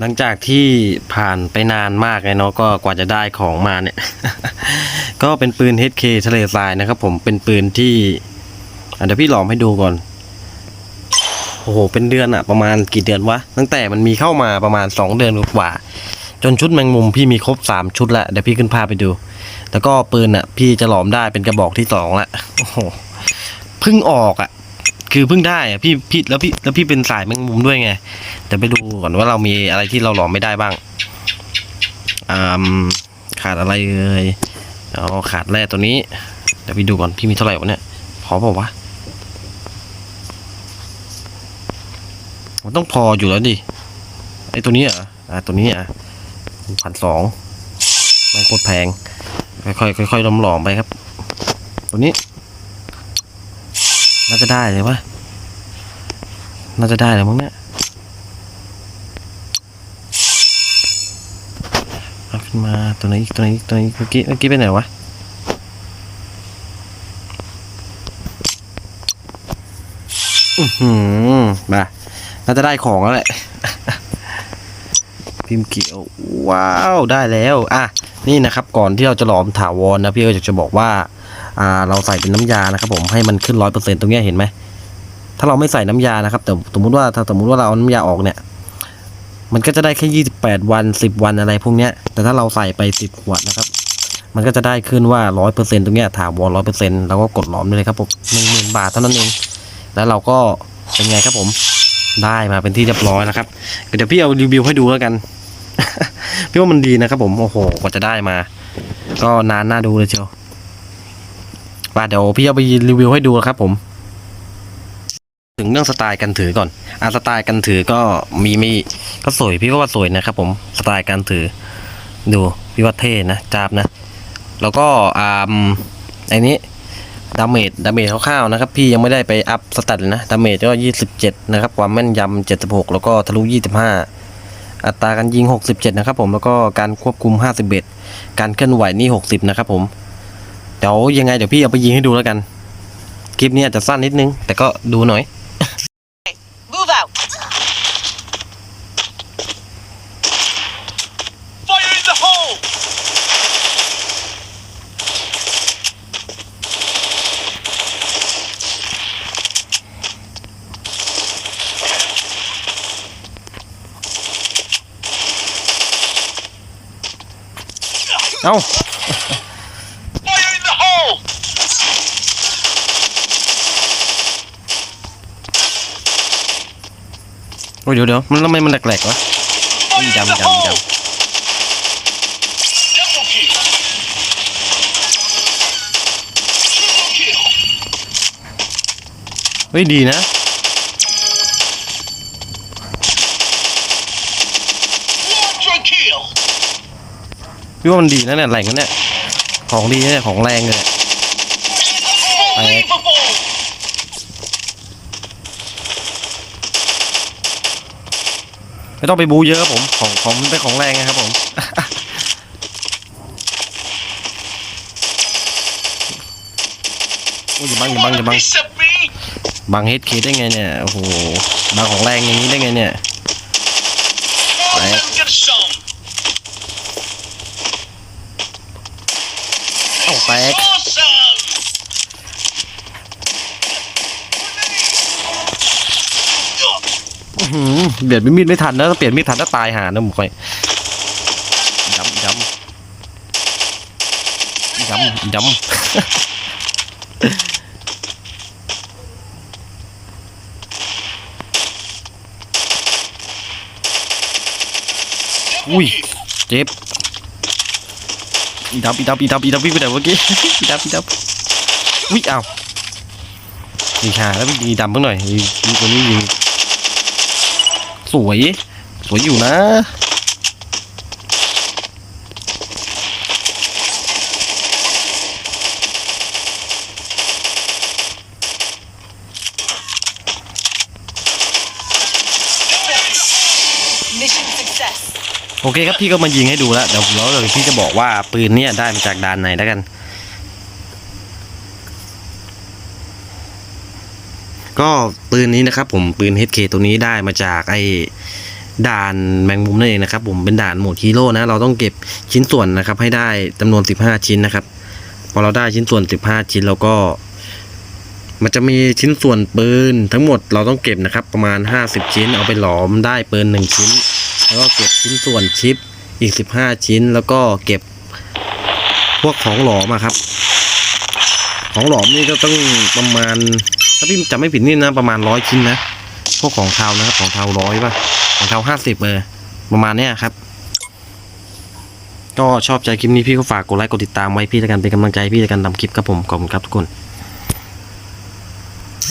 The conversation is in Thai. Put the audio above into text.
หลังจากที่ผ่านไปนานมากเลยเนาะก็กว่าจะได้ของมาเนี่ย ก็เป็นปืน HK ทะเลทรายนะครับผมเป็นปืนที่เดี๋ยวพี่หลอมให้ดูก่อน โอ้โห เป็นเดือนอะประมาณกี่เดือนวะ ตั้งแต่มันมีเข้ามาประมาณ 2 เดือนกว่า จนชุดแมงมุมพี่มีครบ 3 ชุดละเดี๋ยวพี่ขึ้นภาพไปดู แล้วก็ปืนอะพี่จะหลอมได้เป็นกระบอกที่สองละโอ้โหเพิ่งออกอะ คือเพิ่งได้อะพี่พี่แล้วพี่แล้วพี่เป็นสายแมงมุมด้วยไงแต่ไปดูก่อนว่าเรามีอะไรที่เราหลอมไม่ได้บ้างอ่าขาดอะไรเอ่ยเอาขาดแร่ตัวนี้เดี๋ยวพี่ดูก่อนพี่มีเท่าไหร่วะเนี่ยพอเปล่าวะมันต้องพออยู่แล้วดิไอตัวนี้เหรออ่าตัวนี้อะพันสองมันโคตรแพงค่อยๆค่อยล้มหลอมไปครับ ตัวนี้ น่าจะได้เลยวะน่าจะได้เลยมั้งเนี่ยเอาขึ้นมาตัวไหนอีกตัวไหนอีกตัวไหนอีกเมื่อกี้เมื่อกี้ไปไหนวะอือหือมาน่าจะได้ของแล้วแหละพิมพ์เขียวว้าวได้แล้ว อะ นี่นะครับ ก่อนที่เราจะหลอมถาวรนะพี่ก็อยากจะบอกว่า เราใส่เป็นน้ำยานะครับผมให้มันขึ้นร้อยเปอร์เซ็นต์ตรงนี้เห็นไหมถ้าเราไม่ใส่น้ำยานะครับ แต่สมมุติว่าถ้าสมมุติว่าเราเอาน้ำยาออกเนี่ย มันก็จะได้แค่ยี่สิบแปดวันสิบวันอะไรพวกเนี้ย แต่ถ้าเราใส่ไปสิบขวดนะครับ มันก็จะได้ขึ้นว่าร้อยเปอร์เซ็นต์ตรงเนี้ยถาวรร้อยเปอร์เซ็นต์เราก็กดหลอมเลยครับผมหนึ่งหมื่นบาทเท่านั้นเอง แล้วเราก็เป็นไงครับผม ได้มาเป็นที่เรียบร้อยนะครับ เดี๋ยวพี่เอารีวิวให้ดูแล้วกัน พี่ว่ามันดีนะครับผม โอ้โห กว่าจะได้มา ก็นานน่าดูเลยเชียว ป่ะเดี๋ยวพี่เอาไปรีวิวให้ดูครับผมถึงเรื่องสไตล์การถือก่อนอะสไตล์การถือก็มีมีก็สวยพี่ก็ว่าสวยนะครับผมสไตล์การถือ ดูพี่ว่าเท่นะจาบนะ แล้วก็อ่าไอ้นี้ดาเมจดาเมจคร่าวๆนะครับ พี่ยังไม่ได้ไปอัพสแตทเลยนะดาเมจก็ 27 นะครับ ความแม่นยำ76 แล้วก็ทะลุ 25 อัตราการยิง 67 นะครับผมแล้วก็การควบคุม 51 การเคลื่อนไหวนี่ 60 นะครับผม เดี๋ยวยังไงเดี๋ยวพี่เอาไปยิงให้ดูแล้วกัน คลิปนี้อาจจะสั้นนิดนึง แต่ก็ดูหน่อย Move out. Fire in the hole! เอ้า Fire in the hole! โอ้ยเดี๋ยวเดี๋ยวมันทำไมมันแหลกๆวะ Fire in Jump, the jump, hole! jump. Double kill! Triple kill! เฮ้ยดีนะพี่ว่ามันดีนะเนี่ยแหล่งนะเนี่ยของดีนะเนี่ยของแรงเลยเนี่ย Unbelievable! ไม่ต้องไปบูเยอะครับผมของของมันเป็นของแรงนะครับผมโอ้ยอย่าบังอย่าบังอย่าบังบังเฮดเคได้ไงเนี่ยโอ้โหบังของแรงอย่างนี้ได้ไงเนี่ย Come Right. and get some! เอ้าแตก เบียดมีดไม่ทันนะถ้าเปลี่ยนมีดทันถ้าตายหานะผมคอยย้ำย้ำย้ำย้ำอุ้ยเจ็บอีดับอีดับอีดับอีดับพี่ไปไหนเมื่อกี้อีดับอีดับอุ้ยอ้าวอีขาแล้วมีดำเพิ่งหน่อยอีอีตัวนี้ยิงส วย สวยอยู่นะ Mission success. โอเคครับพี่ก็มายิงให้ดูแล้ว เดี๋ยวแล้วเดี๋ยวพี่จะบอกว่าปืนเนี่ยได้มาจากด่านไหนแล้วกัน ก็ปืนนี้นะครับผมปืน HK ตัวนี้ได้มาจากไอ้ด่านแมงมุมนั่นเองนะครับ ผมเป็นด่านโหมดฮีโร่นะเราต้องเก็บชิ้นส่วนนะครับ ให้ได้จำนวน 15 ชิ้นนะครับ พอเราได้ชิ้นส่วน 15 ชิ้นแล้วก็ มันจะมีชิ้นส่วนปืนทั้งหมดเราต้องเก็บนะครับ ประมาณ 50 ชิ้น เอาไปหลอมได้ปืน1ชิ้น แล้วก็เก็บชิ้นส่วนชิปอีก 15 ชิ้น แล้วก็เก็บพวกของหลอมครับ ของหลอมนี่ก็ต้องประมาณ ถ้าพี่จำไม่ผิดนี่นะประมาณร้อยชิ้นนะ พวกของเทานะครับของเทาร้อยป่ะ ของเทาห้าสิบเออประมาณเนี้ยครับ ก็ชอบใจคลิปนี้พี่ก็ฝากกดไลค์กดติดตามไว้พี่แล้วกันเป็นกำลังใจพี่ในการทำคลิปครับผมขอบคุณครับทุกคน